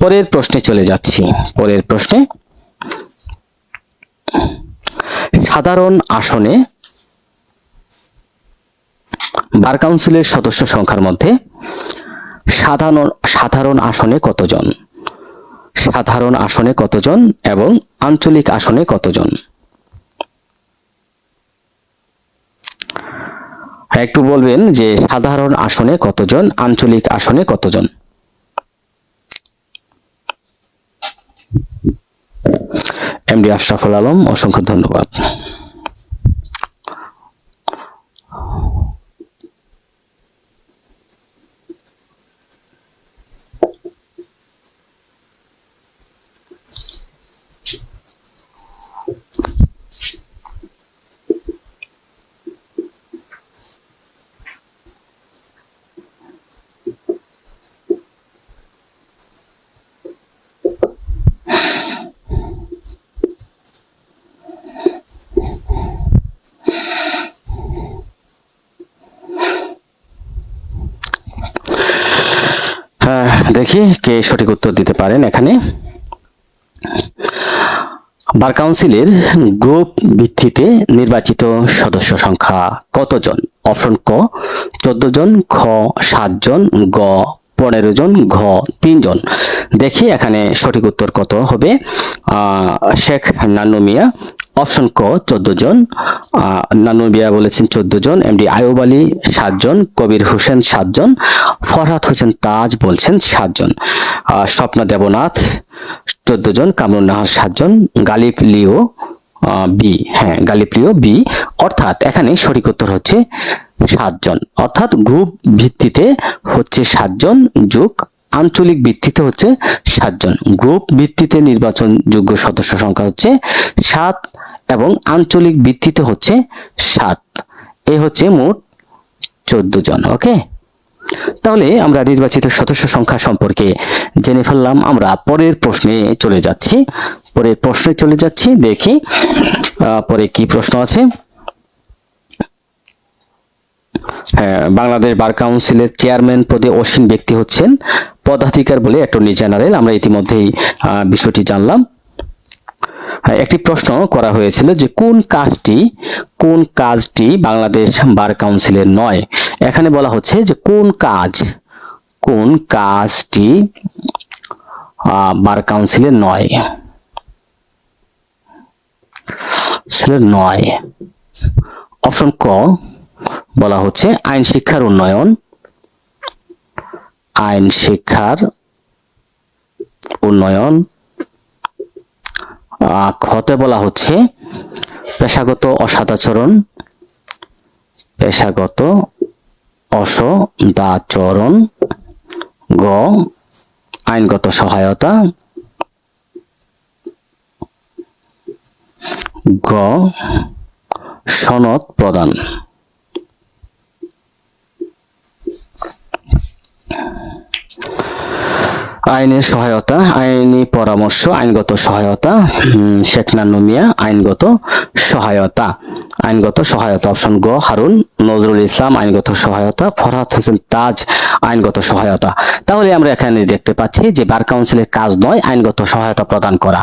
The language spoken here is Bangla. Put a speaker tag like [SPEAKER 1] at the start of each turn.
[SPEAKER 1] পরের প্রশ্নে চলে যাচ্ছি। পরের প্রশ্নে। সাধারণ আসনে বার কাউন্সিলের সদস্য সংখ্যার মধ্যে সাধারণ সাধারণ আসনে কতজন? সাধারণ আসনে কতজন এবং আঞ্চলিক আসনে কতজন? একটু বলবেন যে সাধারণ আসনে কতজন, আঞ্চলিক আসনে কতজন? এমডি আশরাফুল আলম অসংখ্য ধন্যবাদ হ্যাঁ, দেখি কে সঠিক উত্তর দিতে পারেন এখানে। বার কাউন্সিলের গ্রুপ ভিত্তিতে নির্বাচিত সদস্য সংখ্যা কতজন? অপশন ক, চোদ্দ জন খ সাত জন, গ, পনেরো জন, ঘ তিনজন দেখি এখানে সঠিক উত্তর কত হবে। শেখ নান্নু মিয়া অপশন ক, চোদ্দ জন। মিয়া বলেছেন চোদ্দ জন এমডি আয়ুব আলী সাতজন কবির হোসেন সাতজন ফরহাদ হোসেন তাজ বলছেন সাতজন স্বপ্ন দেবনাথ চোদ্দ জন কামরুন নাহার সাতজন গালিব লিও বি হ্যাঁ গালিব লিও, বি, অর্থাৎ এখানে সঠিক উত্তর হচ্ছে সাতজন অর্থাৎ গ্রুপ ভিত্তিতে হচ্ছে সাতজন যোগ আঞ্চলিক ভিত্তিতে হচ্ছে সাতজন। গ্রুপ ভিত্তিতে নির্বাচন যোগ্য সদস্য সংখ্যা হচ্ছে সাত এবং আঞ্চলিক ভিত্তিতে হচ্ছে সাত। এ হচ্ছে মোট চোদ্দ জন, ওকে? তাহলে আমরা নির্বাচিত সদস্য সংখ্যা সম্পর্কে জেনে ফেললাম। আমরা পরের প্রশ্নে চলে যাচ্ছি। পরের প্রশ্নে চলে যাচ্ছি, দেখি পরে কি প্রশ্ন আছে হ্যাঁ, বাংলাদেশ বার কাউন্সিলের চেয়ারম্যান পদে অসীম ব্যক্তি হচ্ছেন পদাধিকার বলে অ্যাটর্নি জেনারেল। আমরা ইতিমধ্যেই বিষয়টি জানলাম। একটি প্রশ্ন করা হয়েছিল যে কোন কাজটি কোন কাজটি বাংলাদেশ বার কাউন্সিলের নয়? এখানে বলা হচ্ছে যে কোন কাজ, কোন কাজটি বার কাউন্সিলের নয়। নয়। অপশন ক বলা হচ্ছে আইন শিক্ষার উন্নয়ন। আইন শিক্ষার উন্নয়ন। আহ, খতে বলা হচ্ছে পেশাগত অসদাচরণ পেশাগত অসদাচরণ। গ আইনগত সহায়তা। গ সনদ প্রদান। আইনের সহায়তা, আইনি পরামর্শ, আইনগত সহায়তা শেখ নানুমিয়া আইনগত সহায়তা। আইনগত সহায়তা, অপশন গ, হারুন নজরুল ইসলাম, আইনগত সহায়তা, ফরহাদ হোসেন তাজ, আইনগত সহায়তা। তাহলে আমরা এখানে দেখতে পাচ্ছি যে বার কাউন্সিলের কাজ নয়, আইনগত সহায়তা প্রদান করা।